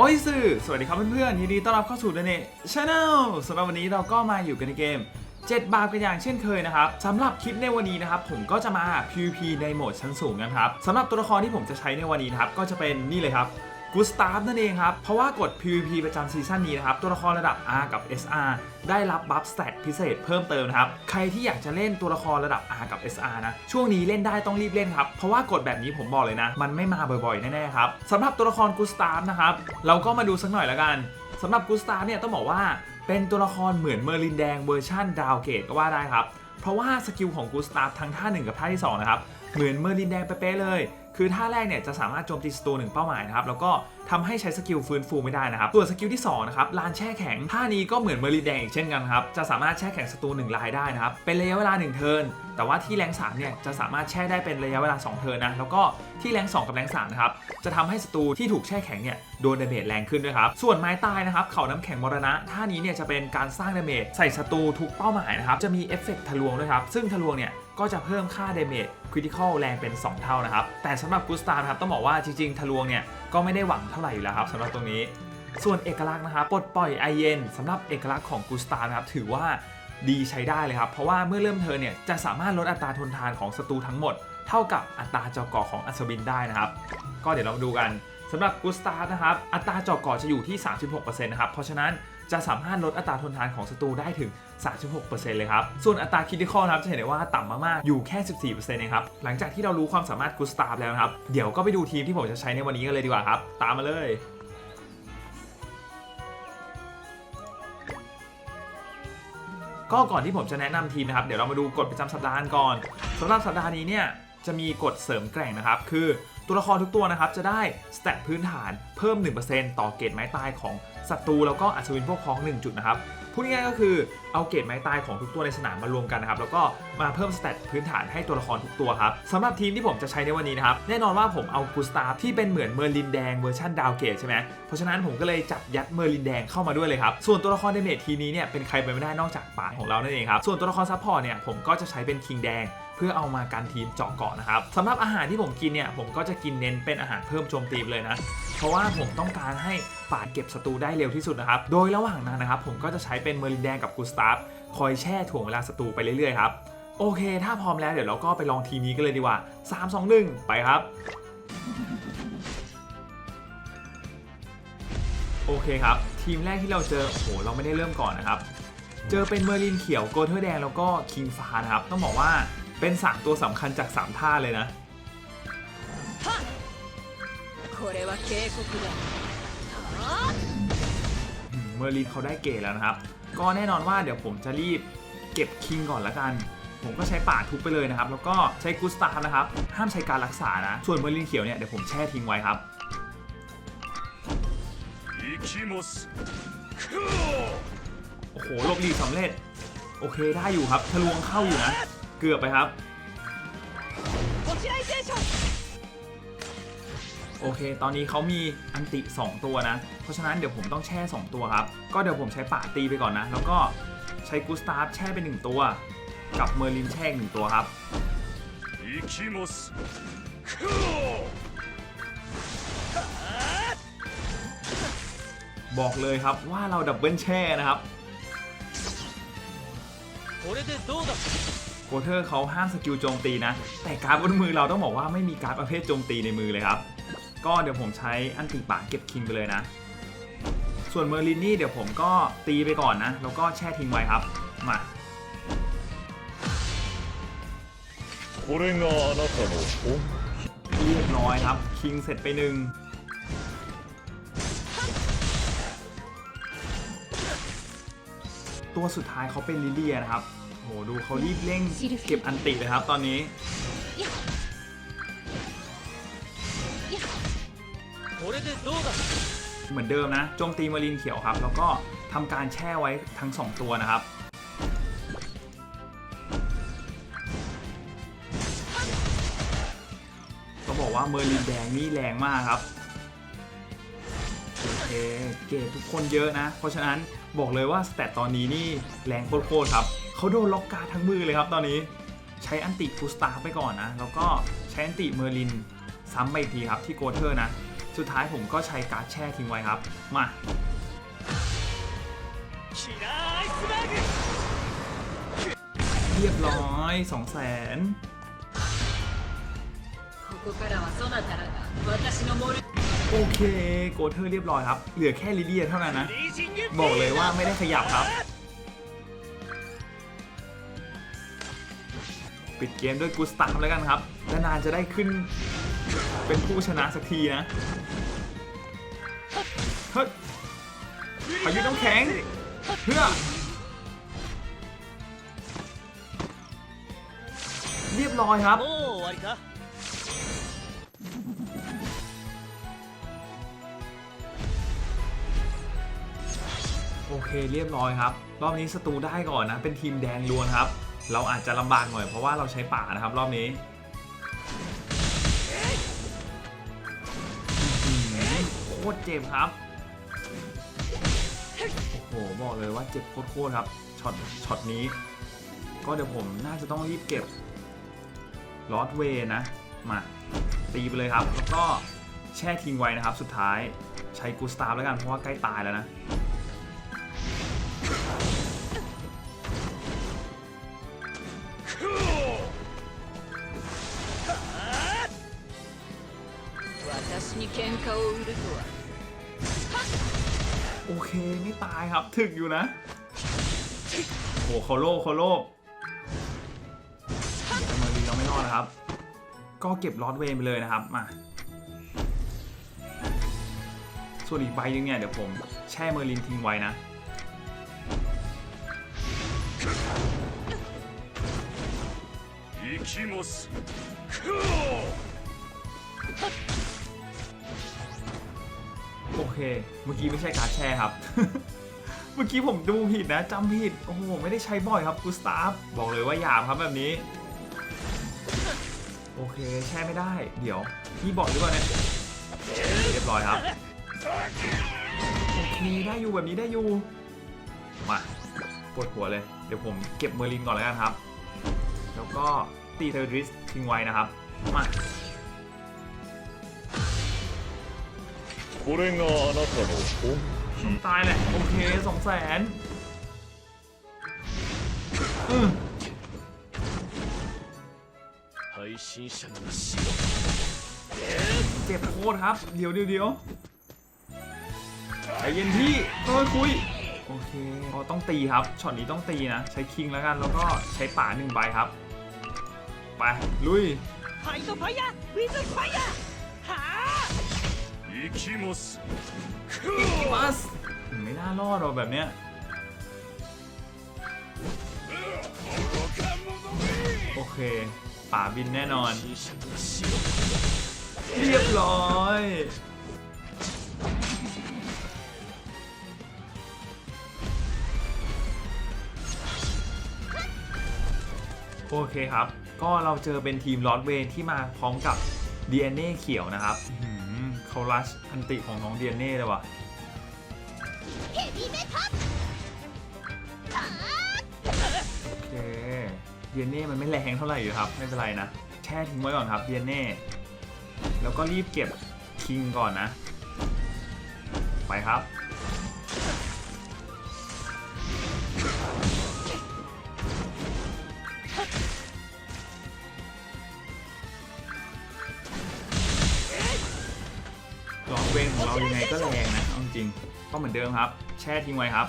โอ้ยสื่อสวัสดีครับเพื่อนๆยินดีต้อนรับเข้าสู่เดเนชาแนลสำหรับวันนี้เราก็มาอยู่กันในเกม 7 บาทกันอย่างเช่นเคยนะครับสำหรับคลิปในวันนี้นะครับผมก็จะมา PVP ในโหมดชั้นสูงกันครับสำหรับตัวละครที่ผมจะใช้ในวันนี้นะครับก็จะเป็นนี่เลยครับ กูสตาฟนั่นเองครับ เพราะว่ากด PVP ประจำซีซั่นนี้นะครับ ตัวละครระดับ R กับ SR ได้รับบัฟสเตตพิเศษเพิ่มเติมนะครับ ใครที่อยากจะเล่นตัวละครระดับ R กับ SR นะ ช่วงนี้เล่นได้ต้องรีบเล่นครับ เพราะว่ากดแบบนี้ผมบอกเลยนะ มันไม่มาบ่อยๆ แน่ๆครับสำหรับตัวละครกูสตาฟนะครับ เราก็มาดูสักหน่อยละกันสำหรับกูสตาฟเนี่ยต้องบอกว่าเป็นตัวละครเหมือนเมอร์ลินแดงเวอร์ชั่นดาวเกตก็ว่าได้ครับเพราะว่าสกิลของกูสตาฟทั้งท่า1กับท่าที่2นะครับเหมือนเมอร์ลินแดงเป๊ะๆเลย คือท่าแรกเนี่ยจะสามารถโจมตีศัตรูหนึ่งเป้าหมายนะครับแล้วก็ทำให้ใช้สกิลฟื้นฟูไม่ได้นะครับ ส่วนสกิลที่2นะครับลานแช่แข็งท่านี้ก็เหมือนเมอริแดงอีกเช่นกันครับจะสามารถแช่แข็งศัตรูหนึ่งรายได้นะครับเป็นระยะเวลา 1 เทิร์นแต่ว่าที่แรง3เนี่ยจะสามารถแช่ได้เป็นระยะเวลา 2 เทิร์นนะแล้วก็ที่แรง 2 กับแรง3นะครับจะทำให้ศัตรูที่ถูกแช่แข็งเนี่ยโดนดาเมจแรงขึ้นด้วยครับส่วนไม้ตายนะครับเข่าน้ำแข็งมรณะท่านี้เนี่ยจะเป็นการสร้างดาเมจใส่ศัตรูทุกเป้าหมายนะครับจะมีเอฟเฟกต์ทะลวงด้วยครับซึ่งทะลวงเนี่ย ก็จะเพิ่มค่าเดเมจคริติคอลแรงเป็น 2 เท่านะครับ แต่สำหรับกูสตาร์นะครับต้องบอกว่าจริง ๆ ทะลวงเนี่ยก็ไม่ได้หวังเท่าไหร่อยู่แล้วครับสำหรับตรงนี้ ส่วนเอกลักษณ์นะครับปลดปล่อยไอเย็นสำหรับเอกลักษณ์ของกูสตาร์นะครับถือว่าดีใช้ได้เลยครับ เพราะว่าเมื่อเริ่มเทิร์นเนี่ยจะสามารถลดอัตราทนทานของศัตรูทั้งหมด เท่ากับอัตราเจาะกาะของอัศวินได้นะครับ ก็เดี๋ยวเรามาดูกันสำหรับกูสตาร์นะครับอัตราเจาะกาะจะอยู่ที่ 36%นะครับเพราะฉะนั้นจะสามารถลดอัตราทนทานของศัตรูได้ถึง 36%เลยครับ ส่วนอัตราคิดิคอนะครับจะเห็นได้ว่าต่ำมากๆ อยู่แค่ 14%เองครับ หลังจากที่เรารู้ความสามารถกูสตาร์แล้วครับ เดี๋ยวก็ไปดูทีมที่ผมจะใช้ในวันนี้กันเลยดีกว่าครับ ตามมาเลยก็ก่อนที่ผมจะแนะนำทีมนะครับ เดี๋ยวเรามาดูกฎประจำสัปดาห์ก่อนสำหรับสัปดาห์นี้เนี่ยจะมีกฎเสริมแกร่งนะครับ คือตัวละครทุกตัวนะครับ จะได้สเตตพื้นฐานเพิ่ม 1%ต่อเกรดไม้ตายของศัตรูแล้วก็อัศวินพวกพ้อง 1 จุดนะครับ พูดง่ายๆก็คือเอาเกรดไม้ตายของทุกตัวในสนามมารวมกันนะครับแล้วก็มาเพิ่มสเตตพื้นฐานให้ตัวละครทุกตัวครับสำหรับทีมที่ผมจะใช้ในวันนี้นะครับแน่นอนว่าผมเอากูสตาฟที่เป็นเหมือนเมอร์ลินแดงเวอร์ชันดาวเกตใช่ไหมเพราะฉะนั้นผมก็เลยจับยัดเมอร์ลินแดงเข้ามาด้วยเลยครับส่วนตัวละครเดเมจทีนี้เนี่ยเป็นใครไปไม่ได้นอกจากป่าของเรานั่นเองครับส่วนตัวละครซัพพอร์ตเนี่ยผมก็จะใช้เป็นคิงแดง พื่อเอามากันทีมเจาะเกาะนะครับสำหรับอาหารที่ผมกินเนี่ยผมก็จะกินเน้นเป็นอาหารเพิ่มโจมตีเลยนะ เพราะว่าผมต้องการให้ป่าดเก็บศัตรูได้เร็วที่สุดนะครับ โดยระหว่างนั้นนะครับผมก็จะใช้เป็นเมอร์ลินแดงกับกูสตาฟคอยแช่ถ่วงเวลาศัตรูไปเรื่อยๆครับโอเค ถ้าพร้อมแล้วเดี๋ยวเราก็ไปลองทีมนี้กันเลยดีกว่า 3 2 1 ไปครับ โอเคครับ ทีมแรกที่เราเจอ โอ้โห เราไม่ได้เริ่มก่อนนะครับ เจอเป็นเมอร์ลินเขียวโกเทอร์แดงแล้วก็คิงฟ้านะครับ ต้องบอกว่า เป็นสามตัวสำคัญจากสามท่าเลยนะเมอร์ลีนเขาได้เกแล้วนะครับ ก็แน่นอนว่าเดี๋ยวผมจะรีบเก็บคิงก่อนละกัน ผมก็ใช้ป่าทุบไปเลยนะครับ แล้วก็ใช้กุสตานะครับ ห้ามใช้การรักษานะ ส่วนเมอร์ลินเขียวเนี่ยเดี๋ยวผมแช่ทิ้งไว้ครับโอ้โหลบลีสำเร็จ โอเคได้อยู่ครับทะลวงเข้าอยู่นะ เกือบไปครับ โอเค ตอนนี้เขามีอันติ 2 ตัวนะ เพราะฉะนั้นเดี๋ยวผมต้องแช่ 2 ตัวครับ ก็เดี๋ยวผมใช้ป่าตีไปก่อนนะ แล้วก็ใช้กูสตาร์ฟแช่ไป 1 ตัว กับเมอร์ลินแช่หนึ่งตัวครับ บอกเลยครับว่าเราดับเบิลแช่นะครับ โวเทอร์เขาห้ามสกิลโจมตีนะ แต่การ์ดบนมือเราต้องบอกว่าไม่มีการ์ดประเภทโจมตีในมือเลยครับ ก็เดี๋ยวผมใช้อันติป่าเก็บคิงไปเลยนะ ส่วนเมอร์ลินนี่เดี๋ยวผมก็ตีไปก่อนนะ แล้วก็แช่ทิ้งไว้ครับ มาเรียบร้อยครับ คิงเสร็จไปหนึ่งตัวสุดท้ายเขาเป็นลิเลียนะครับ โหดูเขารีบเร่งเก็บอันติเลยครับตอนนี้เหมือนเดิมนะโจมตีมารินเขียวครับ แล้วก็ทำการแช่ไว้ทั้ง 2 ตัวนะครับก็บอกว่าเมอร์ลินแดงนี่แรงมากครับ เกดทุกคนเยอะนะ เพราะฉะนั้นบอกเลยว่าสเตตตอนนี้นี่แรงโคตรครับเขาโดนล็อกการทั้งมือเลยครับตอนนี้ใช้อันติคูสตาร์ไปก่อนนะ แล้วก็ใช้อันติเมอร์ลินซ้ำไปอีกทีครับที่โกเทอร์นะ สุดท้ายผมก็ใช้การ์ดแช่ทิ้งไว้ครับ มาเรียบร้อยสองแสน โอเคโกเทอร์เรียบร้อยครับ เหลือแค่ลิเดียเท่านั้นนะ บอกเลยว่าไม่ได้ขยับครับ ปิดเกมด้วยกูสตาร์แล้วกันครับนานจะได้ขึ้นเป็นผู้ชนะสักทีนะเฮ้ยพายุต้องแข็งเพื่อเรียบร้อยครับ โอเคเรียบร้อยครับ รอบนี้สตูได้ก่อนนะ เป็นทีมแดงล้วนครับ เราอาจจะลำบากหน่อยเพราะว่าเราใช้ป่านะครับ รอบนี้โคตรเจ็บครับ โอ้โหบอกเลยว่าเจ็บโคตรๆครับช็อตช็อตนี้ ก็เดี๋ยวผมน่าจะต้องรีบเก็บลอตเวนะ มาตีไปเลยครับ แล้วก็แช่ทิ้งไว้นะครับ สุดท้ายใช้กูสตาฟแล้วกันเพราะว่าใกล้ตายแล้วนะ เคไม่ตายครับ ถึกอยู่นะโอ้โหเขาโลภเขาโลภแต่เมอร์ลินเราไม่รอดนะครับ ก็เก็บลอตเวย์ไปเลยนะครับ มา ส่วนอีกใบหนึงเนี่ย เดี๋ยวผมแช่เมอร์ลินทิ้งไว้นะ 行きますク โอเค เมื่อกี้ไม่ใช่การแช่ครับ เมื่อกี้ผมดูผิดนะจำผิด โอ้โห ไม่ได้ใช้บ่อยครับกูสตาฟบอกเลยว่าหยาบครับแบบนี้ โอเค แช่ไม่ได้ เดี๋ยว พี่บอกดีกว่าเนี่ยเรียบร้อยครับโอเคได้อยู่แบบนี้ได้อยู่ มาปวดหัวเลย เดี๋ยวผมเก็บเมอร์ลินก่อนแล้วกันครับ แล้วก็ตีเทอร์ดริสทิ้งไว้นะครับ มา これがあなたの本 ตายแหละ โอเคสองแสนอืม 配信者にはしろ เจ็บโคตรครับ เดี๋ยวเดี๋ยวเดี๋ยวใจเย็นพี่เออคุย โอเคก็ต้องตีครับ ช็อตนี้ต้องตีนะ ใช้คิงแล้วกัน แล้วก็ใช้ป่าหนึ่งใบครับ ไป ลุย ファイトファイヤーウィズファイヤーはあ行きます มัสไม่น่ารอดหรอกแบบเนี้ยโอเค ป่าบินแน่นอน เรียบร้อยโอเคครับ ก็เราเจอเป็นทีมลอตเวนที่มาพร้อมกับ DNA เขียวนะครับ เขาลัชอันติของน้องเดียนเน่เลยว่ะโอเค DNA มันไม่แรงเท่าไหร่อยู่ครับ ไม่เป็นไรนะ แช่ทิ้งไว้ก่อนครับเดียเน่แล้วก็รีบเก็บคิงก่อนนะ ไปครับ ยังไงก็แรงนะเอาจริงก็เหมือนเดิมครับ แช่ทิ้งไว้ครับ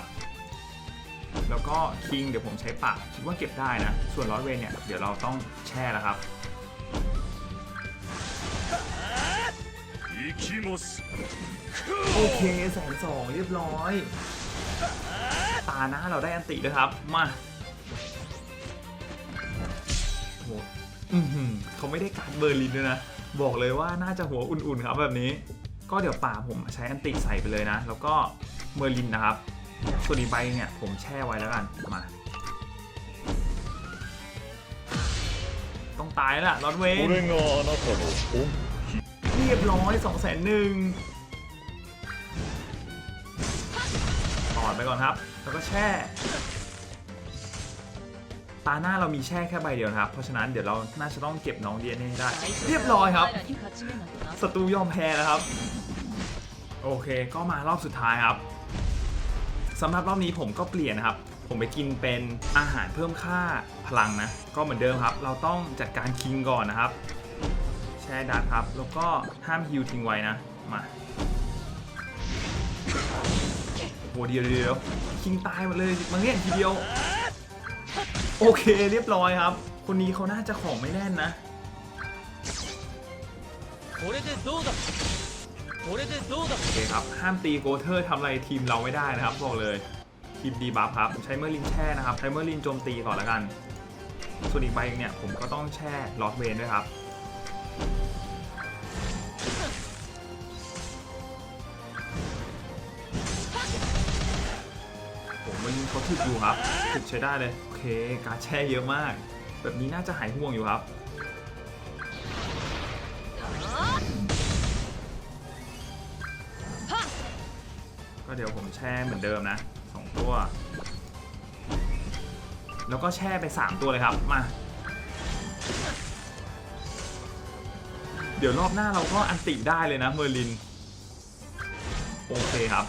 แล้วก็คิงเดี๋ยวผมใช้ปากคิดว่าเก็บได้นะ ส่วนร้อยเวนเนี่ยเดี๋ยวเราต้องแช่แล้วครับโอเคแสนสองเรียบร้อย ตาหน้าเราได้อันติด้วยครับ มาโหเขาไม่ได้การเบอร์ลินด้วยนะ บอกเลยว่าน่าจะหัวอุ่นๆครับแบบนี้ ก็เดี๋ยวป่าผมใช้อันติใส่ไปเลยนะ แล้วก็เมอร์ลินนะครับ ส่วนอีกใบเนี่ยผมแช่ไว้แล้วกัน มา ต้องตายแล้วล่ะรอนเว こ น れがあなたの本 เรียบร้อย2องแสนหนึ่งถอดไปก่อนครับ แล้วก็แช่ ตาหน้าเรามีแช่แค่ใบเดียวนะครับ เพราะฉะนั้นเดี๋ยวเราน่าจะต้องเก็บน้องดีเอ็นเอให้ได้ เรียบร้อยครับ ศัตรูยอมแพ้นะครับ โอเค ก็มารอบสุดท้ายครับสำหรับรอบนี้ผมก็เปลี่ยนนะครับ ผมไปกินเป็นอาหารเพิ่มค่าพลังนะ ก็เหมือนเดิมครับ เราต้องจัดการคิงก่อนนะครับ แช่ดัดครับ แล้วก็ห้ามฮิวทิ้งไว้นะ มาโหเดียวเดียวคิงตายหมดเลยมัเรียทีเดียว โอเคเรียบร้อยครับ คนนี้เขาน่าจะของไม่แน่นนะโอเคครับ ห้ามตีโกเทอร์ทำอะไรทีมเราไม่ได้นะครับบอกเลยทีมดีบัฟครับใช้เมอร์ลินแช่นะครับใช้เมอร์ลินโจมตีก่อนละกัน ส่วนอีกใบนึงเนี่ยผมก็ต้องแช่ลอดเวนด้วยครับ มันเขาถึกอยู่ครับถึกใช้ได้เลย โอเค การแช่เยอะมาก แบบนี้น่าจะหายห่วงอยู่ครับ ก็เดี๋ยวผมแช่เหมือนเดิมนะสองตัว แล้วก็แช่ไป 3 ตัวเลยครับ มา เดี๋ยวรอบหน้าเราก็อันติได้เลยนะเมอร์ลิน โอเคครับ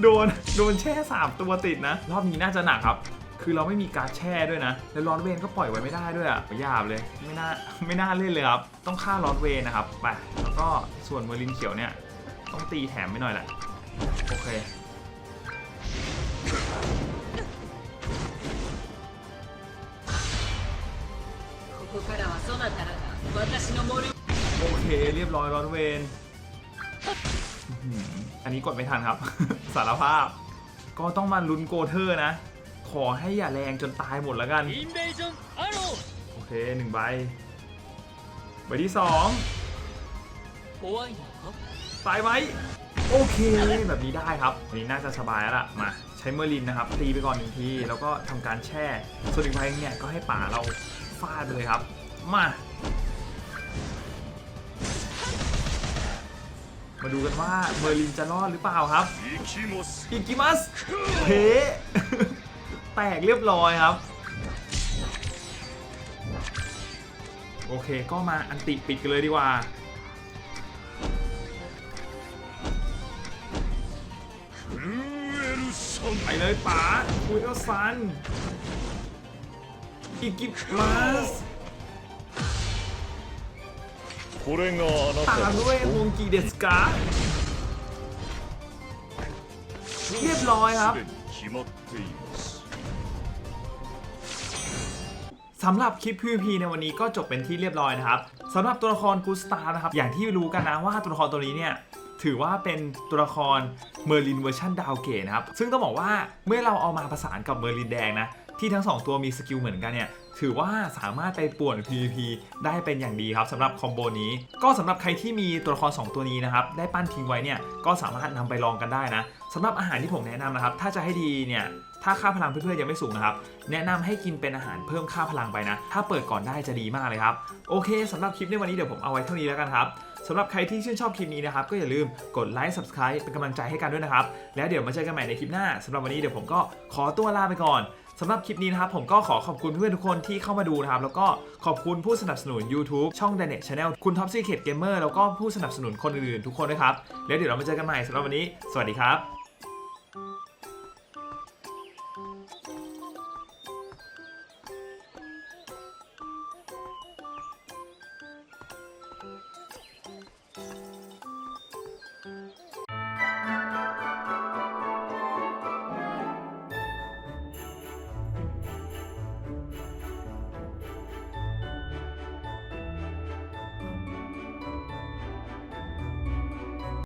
โดนโดนแช่สามตัวติดนะ รอบนี้น่าจะหนักครับ คือเราไม่มีการแช่ด้วยนะ แล้วลอดเวนก็ปล่อยไว้ไม่ได้ด้วยอะหยาบเลย ไม่น่าไม่น่าเล่นเลยครับ ต้องฆ่าลอดเวนนะครับ ไป แล้วก็ส่วนเมอร์ลินเขียวเนี่ย ต้องตีแถมไปหน่อยแหละ โอเคโอเคเรียบร้อยรอดเวน นนี้กดไม่ทันครับ สารภาพ ก็ต้องมาลุ้นโกเทอร์นะ ขอให้อย่าแรงจนตายหมดแล้วกัน โอเคหนึ่งใบ ใบที่สองตายไหมโอเคแบบนี้ได้ครับนี้น่าจะสบายแล้วล่ะมาใช้เมอร์ลินนะครับตีไปก่อนหนึ่งทีแล้วก็ทำการแช่ส่วนอีกใบเนี่ยก็ให้ป่าเราฟาดไปเลยครับ มา มาดูกันว่าเมอร์ลินจะรอดหรือเปล่าครับอิกิมัสเพแตกเรียบร้อยครับ โอเคก็มาอันติปิดกันเลยดีกว่าไปเลยป๋าคุยเอลซันอิกิมัส これがあな ตา た ม の ด้วยฮงกีเดสกา เรียบร้อยครับ すでに決まっています สำหรับคลิป PVP ในวันนี้ก็จบเป็นที่เรียบร้อยนะครับสำหรับตัวละครกูสตาร์นะครับ อย่างที่รู้กันนะว่าตัวละครตัวนี้เนี่ย ถือว่าเป็นตัวละครเมอร์ลินเวอร์ชันดาวเกตนะครับ ซึ่งต้องบอกว่าเมื่อเราเอามาประสานกับเมอร์ลินแดงนะ ที่ทั้ง 2 ตัวมีสกิลเหมือนกันเนี่ย ถือว่าสามารถไปป่วน PVP ได้เป็นอย่างดีครับสำหรับคอมโบนี้ ก็สำหรับใครที่มีตัวละคร 2 ตัวนี้นะครับ ได้ปั้นทิ้งไว้เนี่ย ก็สามารถนำไปลองกันได้นะสำหรับอาหารที่ผมแนะนำนะครับ ถ้าจะให้ดีเนี่ย ถ้าค่าพลังเพื่อนๆยังไม่สูงนะครับ แนะนำให้กินเป็นอาหารเพิ่มค่าพลังไปนะ ถ้าเปิดก่อนได้จะดีมากเลยครับ โอเคสำหรับคลิปในวันนี้เดี๋ยวผมเอาไว้เท่านี้แล้วกันครับสำหรับใครที่ชื่นชอบคลิปนี้นะครับ ก็อย่าลืมกดไลค์ subscribe เป็นกำลังใจให้กันด้วยนะครับ แล้วเดี๋ยวมาเจอกันใหม่ในคลิปหน้าสำหรับวันนี้เดี๋ยวผมก็ขอตัวลาไปก่อน สำหรับคลิปนี้นะครับผมก็ขอขอบคุณเพื่อนทุกคนที่เข้ามาดูนะครับ แล้วก็ขอบคุณผู้สนับสนุน YouTube ช่อง d a n e t Channel คุณ Top Secret Gamer แล้วก็ผู้สนับสนุนคนอื่นๆทุกคนด้วยครับ แล้วเดี๋ยวเรามาเจอกันใหม่สำหรับวันนี้ สวัสดีครับ